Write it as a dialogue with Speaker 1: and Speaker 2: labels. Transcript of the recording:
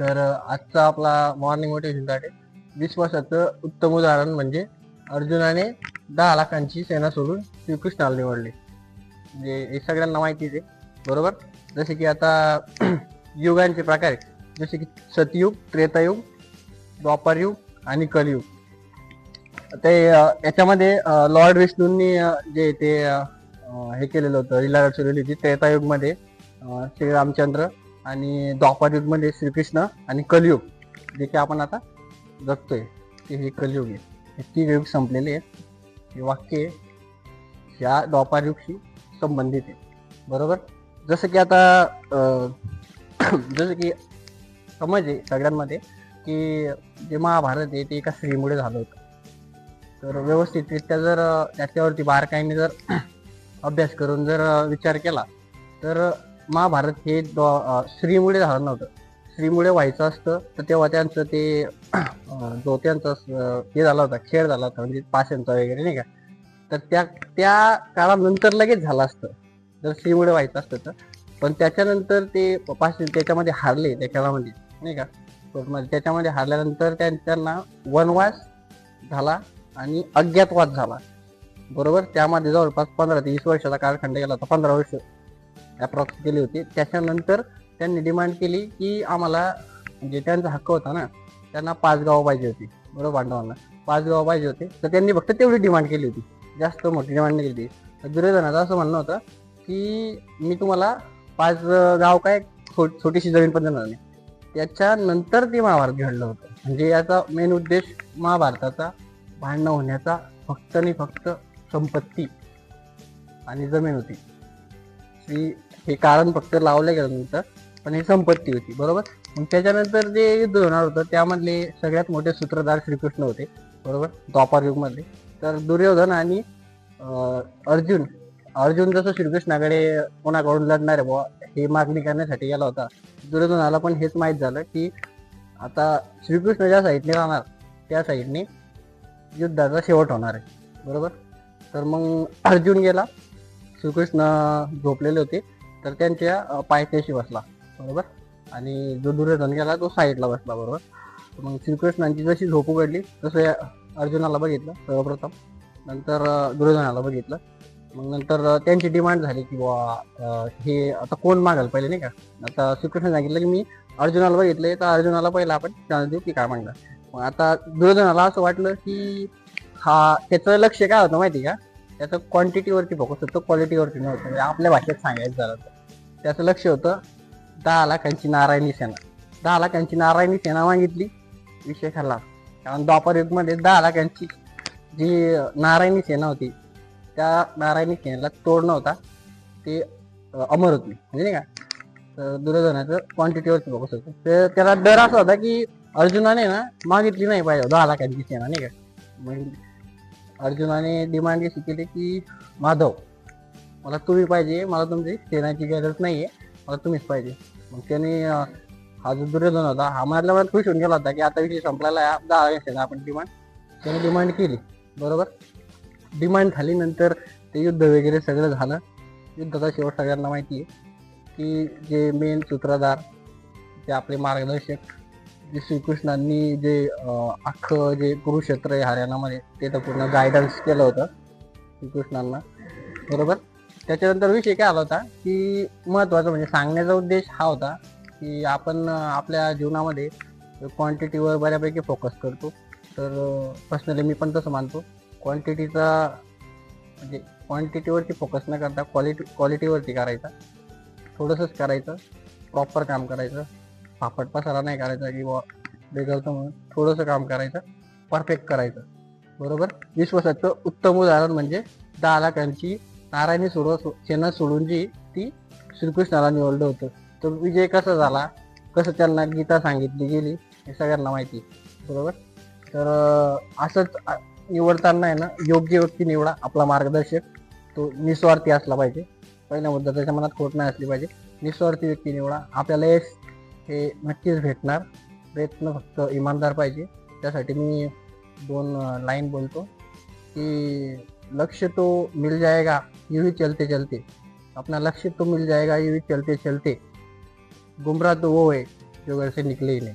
Speaker 1: तर आजचा आपला मॉर्निंग मोटिवेशन आहे विश्वासाचं उत्तम उदाहरण म्हणजे अर्जुनाने दहा लाखांची सेना सोडून श्रीकृष्णाला निवडले. म्हणजे हे सगळ्यांना माहितीच आहे बरोबर? जसे की आता युगांचे प्रकार जसे की सतयुग त्रेतायुग द्वापारयुग आणि कलयुग. ते याच्यामध्ये लॉर्ड विष्णूंनी जे ते हे केलेलं होतं. लीला रचवलेली होती त्रेतायुगमध्ये श्री श्रीरामचंद्र आणि द्वापारयुगमध्ये श्रीकृष्ण आणि कलयुग जे की आपण आता जगतोय ते हे कलयुग आहे. हे तीन युग संपलेले आहेत. हे वाक्य ह्या द्वापारयुगशी संबंधित आहे. बरोबर? जसं की आता जसं की समज आहे सगळ्यांमध्ये की जे महाभारत आहे ते एका स्त्रीमुळे झालं होतं. तर व्यवस्थितरित्या जर त्याच्यावरती बारकाईने जर अभ्यास करून जर विचार केला तर महाभारत हे स्त्रीमुळे झालं नव्हतं. स्त्रीमुळे व्हायचं असतं तर तेव्हा त्यांचं ते जो त्यांचा हे झाला होता खेळ झाला होता म्हणजे पाशांचा वगैरे नाही का? तर त्या त्या काळानंतर लगेच झालं असतं. जर स्त्रीमुळे व्हायचं असतं तर. पण त्याच्यानंतर ते पाशन त्याच्यामध्ये हारले त्या खेळामध्ये नाही का? त्याच्यामध्ये हारल्यानंतर त्यां- त्यांना वनवास झाला आणि अज्ञातवास झाला. बरोबर? त्यामध्ये जवळपास पंधरा ते वीस वर्षाचा कालखंड गेला होता पंधरा वर्ष अप्रॉक्स केली होती. त्याच्यानंतर त्यांनी डिमांड केली की आम्हाला म्हणजे त्यांचा हक्क होता ना त्यांना पाच गावं पाहिजे होती. बरोबर बांधवांना? पाच गावं पाहिजे होते. तर त्यांनी फक्त तेवढी डिमांड केली होती. जास्त मोठी डिमांड नाही केली. तर दुर्योधनाचं असं म्हणणं होतं की मी तुम्हाला पाच गाव काय छो- छोटीशी जमीन पण देणार नाही. त्याच्यानंतर ते महाभारत घडलं होतं. म्हणजे याचा मेन उद्देश महाभारताचा भांडणं होण्याचा फक्त आणि फक्त संपत्ती आणि जमीन होती. ही हे कारण फक्त लावलं गेल्यानंतर पण ही संपत्ती होती बरोबर? मग त्याच्यानंतर जे युद्ध होणार होतं त्यामधले सगळ्यात मोठे सूत्रधार श्रीकृष्ण होते बरोबर? द्वापार युगमधले. तर दुर्योधन आणि अर्जुन अर्जुन जसं श्रीकृष्णाकडे कोणाकडून लढणार आहे बुवा हे मागणी करण्यासाठी गेला होता. दुर्योधनाला पण हेच माहीत झालं की आता श्रीकृष्ण ज्या साईडने राहणार त्या साईडने युद्धाचा शेवट होणार आहे बरोबर? तर मग अर्जुन गेला. श्रीकृष्ण झोपलेले होते. तर त्यांच्या पायथ्याशी बसला. बरोबर? आणि जो दुर्योधन गेला तो साईडला बसला बरोबर? मग श्रीकृष्णांची जशी झोप उघडली तसं अर्जुनाला बघितलं सर्वप्रथम. नंतर दुर्योधनाला बघितलं. मग नंतर त्यांची डिमांड झाली की बुवा हे आता कोण मागाल पहिले नाही का? आता श्रीकृष्ण सांगितलं की मी अर्जुनाला बघितलं तर अर्जुनाला पहिला आपण चान्स देऊ की काय मागणार? मग आता दुर्योधनाला असं वाटलं की हा त्याचं लक्ष काय होतं माहिती का? त्याचं क्वांटिटीवरती फोकस होतं क्वालिटीवरती नव्हतं. म्हणजे आपल्या भाषेत सांगायचं झालं तर. त्याचं लक्ष होतं दहा लाखांची नारायणी सेना. दहा लाखांची नारायणी सेना मागितली विषय खाल्ला. कारण द्वापर युगमध्ये दहा लाखांची जी नारायणी सेना होती त्या नारायणी सेनेला तोड नव्हता ते अमर होती. म्हणजे नाही का? तर दुर्योधनाचं क्वांटिटीवरती फोकस होतं. तर त्याला डर असा होता की अर्जुनाने ना मागितली नाही पाहिजे दहा लाखांची सेना नाही का? मग अर्जुनाने डिमांड अशी केली की माधव मला तुम्ही पाहिजे मला तुमची सेनाची गरज नाही आहे मला तुम्हीच पाहिजे. मग त्याने हा जो दुर्योधन होता हा मधल्या मनात खुश होऊन गेला होता की आता विषय संपलेला आहे दहा सेना आपण डिमांड त्याने डिमांड केली. बरोबर? डिमांड झाली नंतर ते युद्ध वगैरे सगळं झालं. युद्धाचा शेवट सगळ्यांना माहिती आहे की जे मेन सूत्रधार जे आपले मार्गदर्शक जे श्रीकृष्णांनी जे अख्खं जे कुरुक्षेत्र आहे हरियाणामध्ये ते तर पूर्ण गायडन्स केलं होतं श्रीकृष्णांना. बरोबर? त्याच्यानंतर विषय काय आला होता की महत्त्वाचा म्हणजे सांगण्याचा उद्देश हा होता की आपण आपल्या जीवनामध्ये क्वांटिटीवर बऱ्यापैकी फोकस करतो. तर पर्सनली मी पण तसं मानतो. क्वांटिटीचा म्हणजे क्वांटिटीवरती फोकस न करता क्वालिटी क्वालिटीवरती करायचा. थोडंसंच करायचं. प्रॉपर काम करायचं. फापट पसारा नाही करायचा की बुवा बेगवतं म्हणून. थोडंसं काम करायचं परफेक्ट करायचं. बरोबर? विश्वासाचं उत्तम उदाहरण म्हणजे दहा लाखांची नारायणी सोडव सेना सोडून जी ती श्रीकृष्णाला निवडलं होतं. तर विजय कसा झाला? कसं त्यांना गीता सांगितली गेली? हे सगळ्यांना माहिती आहे. बरोबर? तर असंच निवडताना आहे ना योग्य व्यक्ती निवडा आपला मार्गदर्शक. तो निस्वार्थी असला पाहिजे. पहिला मुद्दा त्याच्या मनात खोट नाही असली पाहिजे. निस्वार्थी व्यक्ती निवडा. आपल्याला यश हे नक्कीच भेटणार. प्रयत्न फक्त इमानदार पाहिजे. त्यासाठी मी दोन लाईन बोलतो की लक्ष्य तो मिल जाएगा यूं चलते चलते. अपना लक्ष्य तो मिल जाएगा ये भी चलते चलते. गुमराह तो वो है जो घर से निकले ही नहीं.